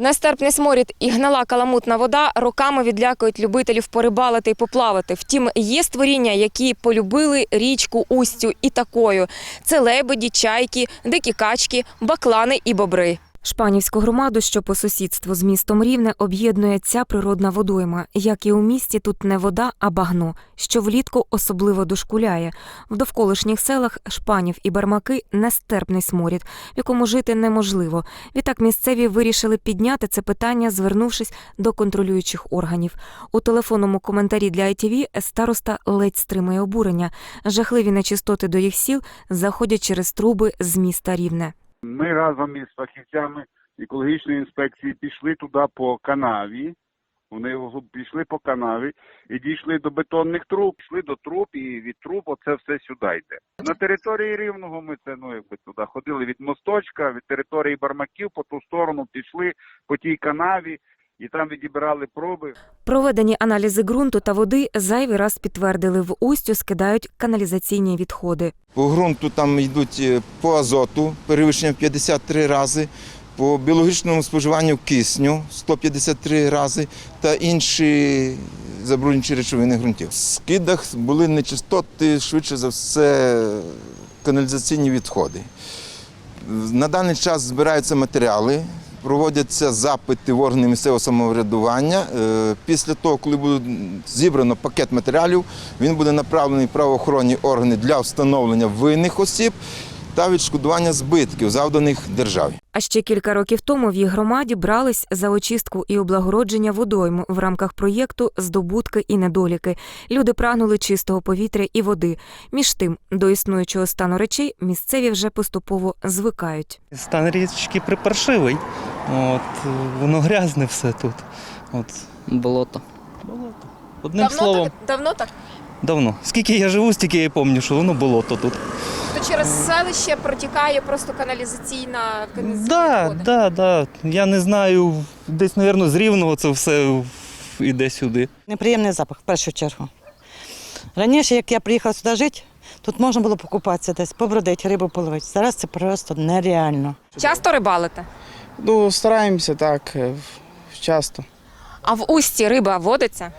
Нестерпний сморід і гнила каламутна вода роками відлякують любителів порибалити і поплавати. Втім, є створіння, які полюбили річку Устю і такою. Це лебеді, чайки, дикі качки, баклани і бобри. Шпанівську громаду, що по сусідству з містом Рівне, об'єднує ця природна водойма. Як і у місті, тут не вода, а багно, що влітку особливо дошкуляє. В довколишніх селах Шпанів і Бармаки нестерпний сморід, в якому жити неможливо. Відтак місцеві вирішили підняти це питання, звернувшись до контролюючих органів. У телефонному коментарі для ITV староста ледь стримує обурення. Жахливі нечистоти до їх сіл заходять через труби з міста Рівне. Ми разом із фахівцями екологічної інспекції пішли туди по канаві. Вони пішли по канаві і дійшли до бетонних труб, пішли до труб, і від труб оце все сюди йде. На території рівного ми це ну якби туди ходили від мосточка, від території бармаків по ту сторону пішли по тій канаві і там відібрали проби. Проведені аналізи ґрунту та води зайвий раз підтвердили в устю скидають каналізаційні відходи. По ґрунту там йдуть е, по азоту перевищення в 53 рази, по біологічному споживанню кисню 153 рази та інші забруднюючі речовини ґрунтів. В скидах були нечистоти, швидше за все, каналізаційні відходи. На даний час збираються матеріали, проводяться запити в органи місцевого самоврядування. Е, Після того, коли буде зібрано пакет матеріалів, він буде направлений в правоохоронні органи для встановлення винних осіб та відшкодування збитків, завданих державі. А ще кілька років тому в їх громаді брались за очистку і облагородження водойм в рамках проєкту Здобутки і недоліки. Люди прагнули чистого повітря і води. Між тим, до існуючого стану речей місцеві вже поступово звикають. Стан річки припаршивий. От, е, воно грязне все тут. От, Болото. болото. Одним словом, давно так. давно. Скільки я живу, стільки я пам'ятаю, що воно болото тут. То через селище протікає просто каналізаційна Да, да, да. Я не знаю, десь, мабуть, з рівного це все іде сюди. Неприємний запах в першу чергу. Раніше, як я приїхала сюди жити, тут можна було покупатися десь, побродити, рибу половити. Зараз це просто нереально. Часто рибалите. Ну, стараємося так, е, часто. А в усті риба водиться.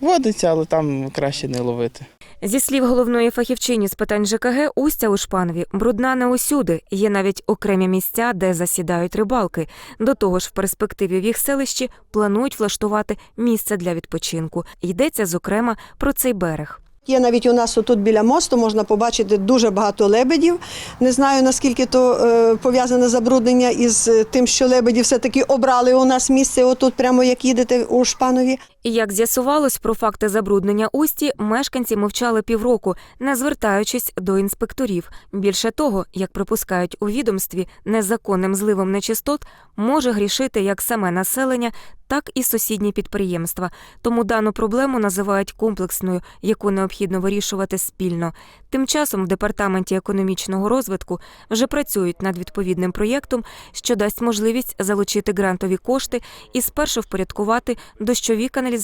Водиться, але там краще не ловити. Зі слів головної фахівчині з питань ЖКГ, Устя у Шпанові брудна не усюди. Є навіть окремі місця, де засідають рибалки. До того ж, в перспективі в їх селищі планують влаштувати місце для відпочинку. Йдеться зокрема про цей берег. Є навіть у нас тут біля мосту можна побачити дуже багато лебедів. Не знаю наскільки то е, пов'язане забруднення із е, тим, що лебеді все-таки обрали у нас місце, отут, прямо як їдете у Шпанові. І як з'ясувалось, про факти забруднення усті мешканці мовчали півроку, не звертаючись до інспекторів. Більше того, як припускають у відомстві, незаконним зливом нечистот може грішити як саме населення, так і сусідні підприємства. Тому дану проблему називають комплексною, яку необхідно вирішувати спільно. Тим часом в департаменті економічного розвитку вже працюють над відповідним проєктом, що дасть можливість залучити грантові кошти і спершу впорядкувати дощові каналізації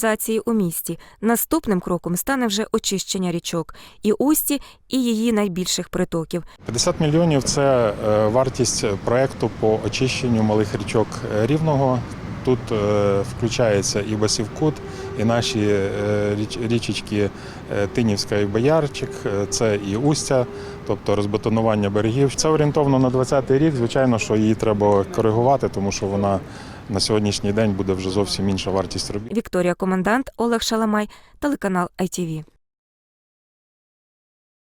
у місті. Наступним кроком стане вже очищення річок і усті, і її найбільших притоків. 50 мільйонів це е, вартість проекту по очищенню малих річок е, Рівного. Тут е, включається і Басівкут, і наші е, річ- річечки е, Тинівська і Боярчик, це і Устя, тобто розбетонування берегів. Це орієнтовно на 20-й рік. Звичайно, що її треба коригувати, тому що вона на сьогоднішній день буде вже зовсім інша вартість робіт. Вікторія Комендант, Олег Шаламай, телеканал ITV.